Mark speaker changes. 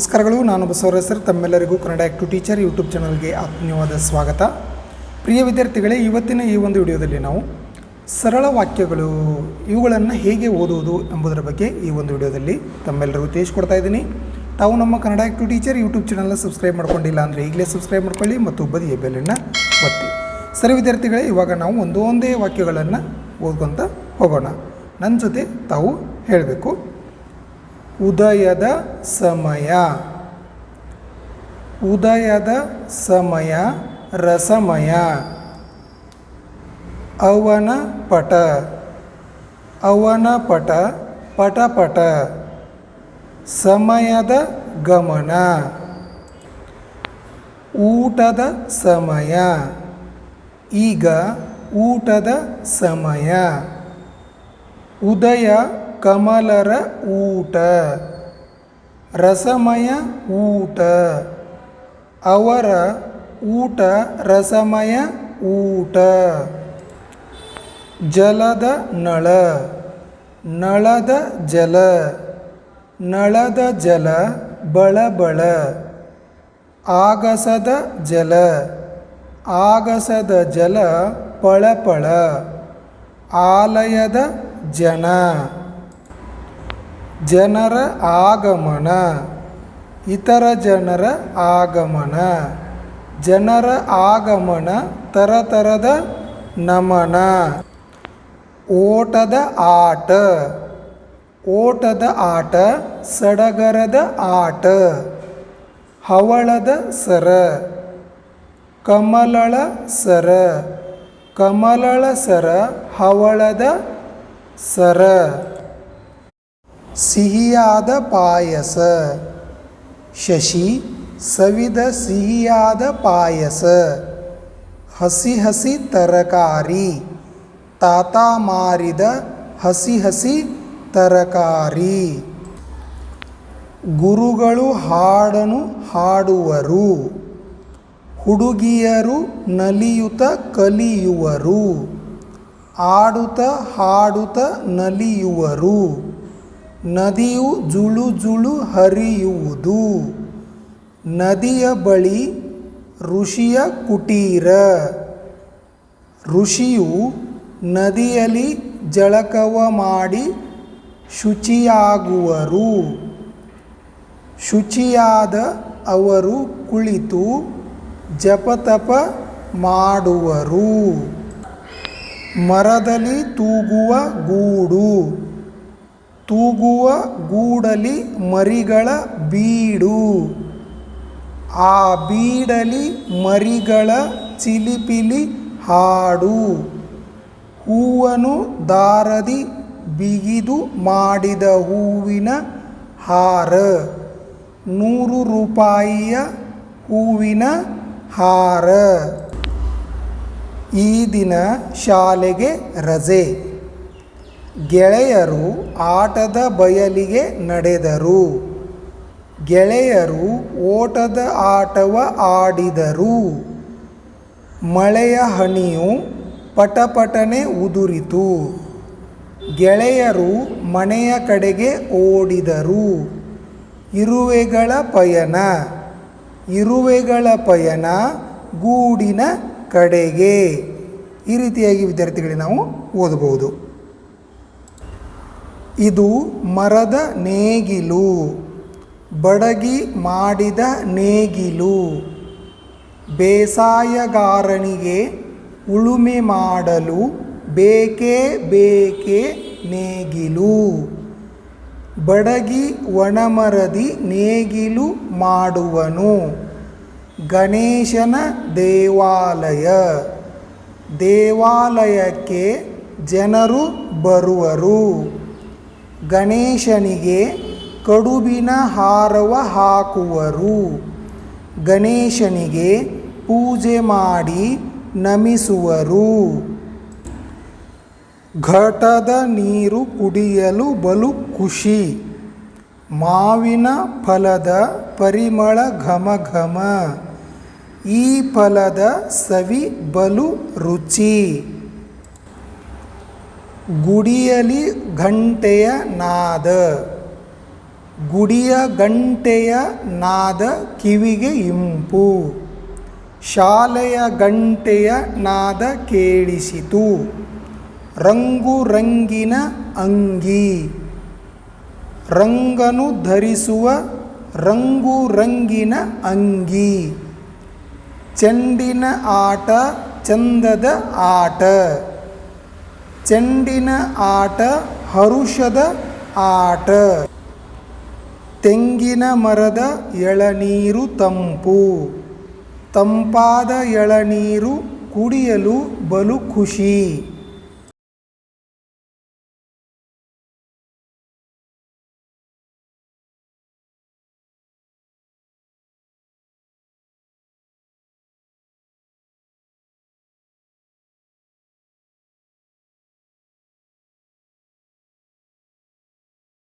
Speaker 1: ನಮಸ್ಕಾರಗಳು, ನಾನು ಬಸವರಾಜ್ ಸರ್. ತಮ್ಮೆಲ್ಲರಿಗೂ ಕನ್ನಡ ಆ್ಯಕ್ಟು ಟೀಚರ್ ಯೂಟ್ಯೂಬ್ ಚಾನಲ್ಗೆ ಆತ್ಮೀಯವಾದ ಸ್ವಾಗತ. ಪ್ರಿಯ ವಿದ್ಯಾರ್ಥಿಗಳೇ, ಇವತ್ತಿನ ಈ ಒಂದು ವಿಡಿಯೋದಲ್ಲಿ ನಾವು ಸರಳ ವಾಕ್ಯಗಳು, ಇವುಗಳನ್ನು ಹೇಗೆ ಓದುವುದು ಎಂಬುದರ ಬಗ್ಗೆ ಈ ಒಂದು ವಿಡಿಯೋದಲ್ಲಿ ತಮ್ಮೆಲ್ಲರಿಗೂ ತಿಳಿಸ್ಕೊಡ್ತಾ ಇದ್ದೀನಿ. ತಾವು ನಮ್ಮ ಕನ್ನಡ ಆ್ಯಕ್ಟು ಟೀಚರ್ ಯೂಟ್ಯೂಬ್ ಚಾನಲ್ನ ಸಬ್ಸ್ಕ್ರೈಬ್ ಮಾಡ್ಕೊಂಡಿಲ್ಲ ಅಂದರೆ ಈಗಲೇ ಸಬ್ಸ್ಕ್ರೈಬ್ ಮಾಡ್ಕೊಳ್ಳಿ ಮತ್ತು ಬದಿಯ ಬೆಲ್ಲನ್ನು ಒತ್ತಿ. ಸರಿ ವಿದ್ಯಾರ್ಥಿಗಳೇ, ಇವಾಗ ನಾವು ಒಂದೊಂದೇ ವಾಕ್ಯಗಳನ್ನು ಓದ್ಕೊತ ಹೋಗೋಣ. ನನ್ನ ಜೊತೆ ತಾವು ಹೇಳಬೇಕು. ಉದಯದ ಸಮಯ. ಉದಯದ ಸಮಯ, ರಸಮಯ. ಅವನ ಪಟ ಅವನ ಪಟ ಪಟಪಟ. ಸಮಯದ ಗಮನ. ಊಟದ ಸಮಯ. ಈಗ ಊಟದ ಸಮಯ. ಉದಯ ಕಮಲರ ಊಟ, ರಸಮಯ ಊಟ, ಅವರ ಊಟ, ರಸಮಯ ಊಟ. ಜಲದ ನಳ, ನಳದ ಜಲ ನಳದ ಜಲ, ಬಳಬಳ, ಆಗಸದ ಜಲ ಆಗಸದ ಜಲ, ಪಳಪಳ, ಆಲಯದ ಜನ. ಜನರ ಆಗಮನ. ಇತರ ಜನರ ಆಗಮನ. ಜನರ ಆಗಮನ ತರತರದ ನಮನ. ಓಟದ ಆಟ. ಓಟದ ಆಟ, ಸಡಗರದ ಆಟ. ಹವಳದ ಸರ. ಕಮಲಳ ಸರ. ಕಮಲಳ ಸರ, ಹವಳದ ಸರ. ಸಿಹಿಯಾದ ಪಾಯಸ. ಶಶಿ, ಸವಿದ ಸಿಹಿಯಾದ ಪಾಯಸ. ಹಸಿ ಹಸಿ ತರಕಾರಿ. ತಾತ ಮಾರಿದ ಹಸಿ ಹಸಿ ತರಕಾರಿ. ಗುರುಗಳು ಹಾಡನು ಹಾಡುವರು. ಹುಡುಗಿಯರು ನಲಿಯುತ ಕಲಿಯುವರು. ಆಡುತ್ತ ಹಾಡುತ್ತ ನಲಿಯುವರು. ನದಿಯು ಜುಳು ಜುಳು ಹರಿಯುವುದು. ನದಿಯ ಬಳಿ ಋಷಿಯ ಕುಟೀರ. ಋಷಿಯು ನದಿಯಲ್ಲಿ ಜಳಕವ ಮಾಡಿ ಶುಚಿಯಾಗುವರು. ಶುಚಿಯಾದ ಅವರು ಕುಳಿತು ಜಪತಪ ಮಾಡುವರು. ಮರದಲ್ಲಿ ತೂಗುವ ಗೂಡು. ತೂಗುವ ಗೂಡಲಿ ಮರಿಗಳ ಬೀಡು. ಆ ಬೀಡಲಿ ಮರಿಗಳ ಚಿಲಿಪಿಲಿ ಹಾಡು. ಹೂವನು ದಾರದಿ ಬಿಗಿದು ಮಾಡಿದ ಹೂವಿನ ಹಾರ. ನೂರು ರೂಪಾಯಿಯ ಹೂವಿನ ಹಾರ. ಈ ದಿನ ಶಾಲೆಗೆ ರಜೆ. ಗೆಳೆಯರು ಆಟದ ಬಯಲಿಗೆ ನಡೆದರು. ಗೆಳೆಯರು ಓಟದ ಆಟವ ಆಡಿದರು. ಮಳೆಯ ಹನಿಯು ಪಟಪಟನೆ ಉದುರಿತು. ಗೆಳೆಯರು ಮನೆಯ ಕಡೆಗೆ ಓಡಿದರು. ಇರುವೆಗಳ ಪಯಣ ಇರುವೆಗಳ ಪಯಣ ಗೂಡಿನ ಕಡೆಗೆ. ಈ ರೀತಿಯಾಗಿ ವಿದ್ಯಾರ್ಥಿಗಳಿಗೆ ನಾವು ಓದಬಹುದು. ಇದು ಮರದ ನೇಗಿಲು, ಬಡಗಿ ಮಾಡಿದ ನೇಗಿಲು. ಬೇಸಾಯಗಾರನಿಗೆ ಉಳುಮೆ ಮಾಡಲು ಬೇಕೇ ಬೇಕೇ ನೇಗಿಲು. ಬಡಗಿ ಒಣಮರದಿ ನೇಗಿಲು ಮಾಡುವನು. ಗಣೇಶನ ದೇವಾಲಯ. ದೇವಾಲಯಕ್ಕೆ ಜನರು ಬರುವರು. ಗಣೇಶನಿಗೆ ಕಡುಬಿನ ಹಾರವ ಹಾಕುವರು. ಗಣೇಶನಿಗೆ ಪೂಜೆ ಮಾಡಿ ನಮಿಸುವರು. ಘಟದ ನೀರು ಕುಡಿಯಲು ಬಲು ಖುಷಿ. ಮಾವಿನ ಫಲದ ಪರಿಮಳ ಘಮ ಘಮ. ಈ ಫಲದ ಸವಿ ಬಲು ರುಚಿ. ಗುಡಿಯಲಿ ಘಂಟೆಯ ನಾದ ಗುಡಿಯ ಗಂಟೆಯ ನಾದ ಕಿವಿಗೆ ಇಂಪು. ಶಾಲೆಯ ಗಂಟೆಯ ನಾದ ಕೇಳಿಸಿತು. ರಂಗು ರಂಗಿನ ಅಂಗಿ. ರಂಗನು ಧರಿಸುವ ರಂಗು ರಂಗಿನ ಅಂಗಿ. ಚೆಂಡಿನ ಆಟ, ಚಂದದ ಆಟ. ಚೆಂಡಿನ ಆಟ ಹರುಷದ ಆಟ. ತೆಂಗಿನ ಮರದ ಎಳನೀರು ತಂಪು. ತಂಪಾದ ಎಳನೀರು ಕುಡಿಯಲು ಬಲು ಖುಷಿ.